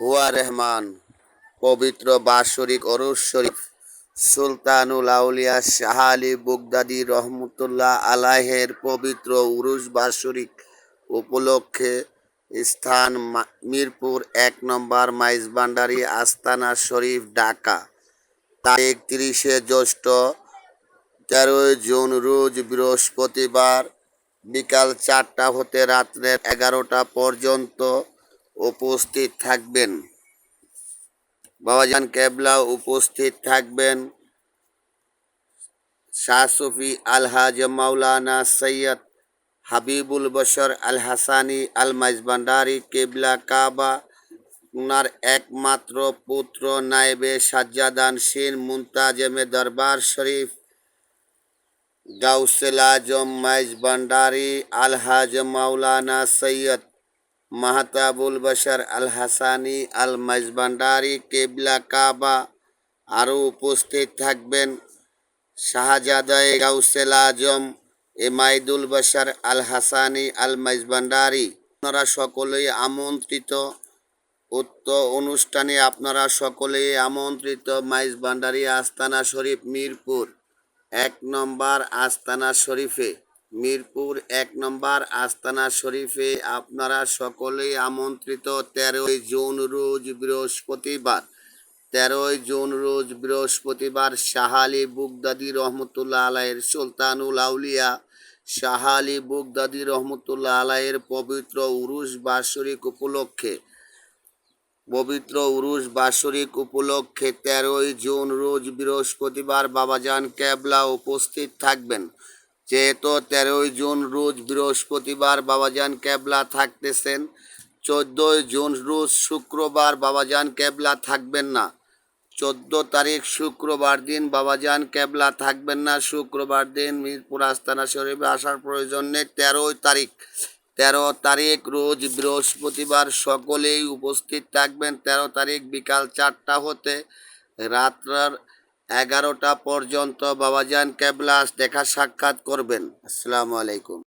হুয়া রহমান, পবিত্র বাৎসরিক অরুজ শরীফ, সুলতানুল আউলিয়া, শাহ আলী বুগদাদি রহমতুল্লাহ আলাহের পবিত্র উরুজ বাৎসরিক উপলক্ষে স্থান মিরপুর এক নম্বর মাইজবান্ডারি আস্তানা শরীফ, ঢাকা। তারিখ তিরিশে জ্যৈষ্ঠ, তেরোই জুন, রোজ বৃহস্পতিবার বিকাল চারটা হতে রাত্রের এগারোটা পর্যন্ত উপস্থিত থাকবেন। বাবাজান কেবলা উপস্থিত থাকবেন। শাহ সুফি আলহাজ মাওলানা সৈয়দ হাবিবুল বশর আল হাসানি আল মাইজবান্ডারি কেবলা কাবা। উনার একমাত্র পুত্র নায়েবে সাজ্জাদান সিন মুন্তাজেমে দরবার শরীফ। গাউসেল আজম মাইজ ভান্ডারি আলহাজ মাওলানা সৈয়দ মাহতাবুল বশর আল হাসানি আল মাইজ ভান্ডারি কেবলা, কাবা আরও উপস্থিত থাকবেন। শাহজাদাই গাউসেল আজম, এমাইদুল বশর আল হাসানি আল মাইজ ভান্ডারি আপনারা সকলেই আমন্ত্রিত। উক্ত অনুষ্ঠানে আপনারা সকলেই আমন্ত্রিত। মাইজ ভান্ডারি আস্তানা শরীফ, মিরপুর। এক নম্বর আস্তানা শরীফে মিরপুর এক নম্বর আস্তানা শরীফে আপনারা সকলেই আমন্ত্রিত তেরোই জুন রোজ বৃহস্পতিবার। তেরোই জুন রোজ বৃহস্পতিবার শাহালি বুগদাদি রহমতুল্লাহ আলাইয়ের সুলতানুল আউলিয়া শাহালি বুগদাদি রহমতুল্লাহ আলাইয়ের পবিত্র উরুস বাৎসরিক উপলক্ষে, পবিত্র উরুস বাৎসরিক উপলক্ষে তেরোই জুন রোজ বৃহস্পতিবার বাবাজান ক্যাবলা উপস্থিত থাকবেন। যেহেতু তেরোই জুন রোজ বৃহস্পতিবার বাবাজান ক্যাবলা থাকতেছেন, চোদ্দোই জুন রোজ শুক্রবার বাবাজান ক্যাবলা থাকবেন না। চোদ্দ তারিখ শুক্রবার দিন বাবাজান ক্যাবলা থাকবেন না। শুক্রবার দিন মিরপুর আস্তানা শরীফে আসার প্রয়োজন নেই, তেরোই তারিখ। তেরো তারিখ রোজ বৃহস্পতিবার সকলেই উপস্থিত থাকবেন। তেরো তারিখ বিকাল চারটা হতে রাত্রার এগারোটা পর্যন্ত বাবাজান ক্যাবলাস দেখা সাক্ষাৎ করবেন। আসসালামু আলাইকুম।